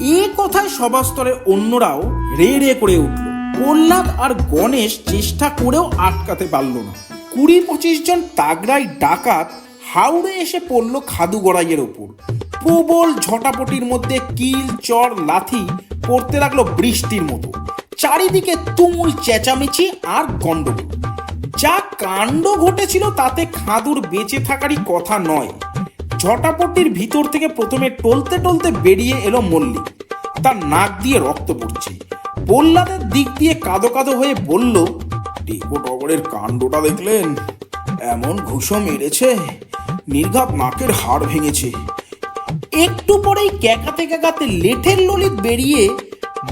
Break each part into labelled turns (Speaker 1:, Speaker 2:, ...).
Speaker 1: এ কথায় সভাস্তরের অন্যরাও রে রে করে উঠল। প্রহ্লাদ আর গণেশ চেষ্টা করেও আটকাতে পারল না। কুড়ি পঁচিশ জন তাগড়াই ডাকাত হাওড়ে এসে পড়ল খাদু গড়াইয়ের ওপর। প্রবল ঝটাপটির মধ্যে কিল, চর, লাথি পড়তে লাগল বৃষ্টির মতো। চারিদিকে তুমুল চেঁচামেচি আর গন্ডগোল যা কাণ্ড ঘটেছিল তাতে খাদুর বেঁচে থাকারই কথা নয়। ঝটাপটির ভিতর থেকে প্রথমে টলতে টলতে বেরিয়ে এলো মল্লিক। তার নাক দিয়ে রক্ত পড়ছে। প্রহ্লাদের দিক দিয়ে কাঁদো কাঁদো হয়ে বলল টেকো টগরের কাণ্ডটা দেখলেন? এমন ঘুষো মেরেছে। নির্ঘাত নাকের হাড় ভেঙেছে। একটু পরেই ক্যাকাতে ক্যাকাতে লেঠের ললিত বেরিয়ে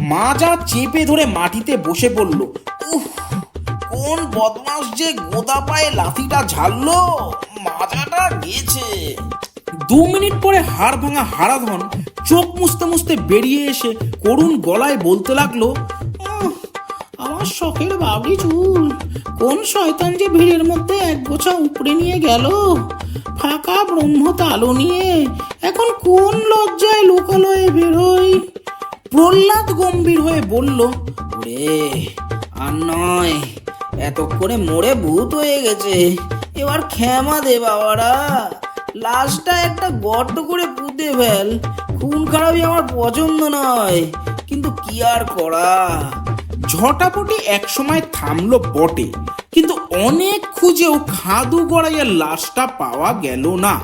Speaker 1: মাজা চেপে ধরে মাটিতে বসে পড়ল। উফ, কোন বদমাস যে গোদা পায়ে লাথিটা ঝাড়লো? মাজাটা গেছে। দু মিনিট পরে হাড় ভাঙা হারাধন চোখ মুছতে মুছতে বেরিয়ে এসে করুণ গলায় বলতে লাগল আমার শখের বাবরি চুল, কোন শয়তান যে ভিড়ের মধ্যে এক গোছা উপড়ে নিয়ে গেল? ফাঁকা ব্রহ্ম তালো নিয়ে এখন কোন লজ্জায় লোকালয়ে বেরোই প্রহ্লাদ গম্ভীর হয়ে বলল, ওরে, আর নয় এত করে মরে ভূত হয়ে গেছে, এবার ক্ষমা দে বাবারা। লাশটা একটা গর্ত করে পুঁতে ফেল। খুন খারাপই আমার পছন্দ নয়। কিন্তু কি আর করা? ঝটাপটি একসময় থামলো বটে, কিন্তু অনেক খুঁজেও খাদু গড়াইয়ের লাশটা পাওয়া গেল না।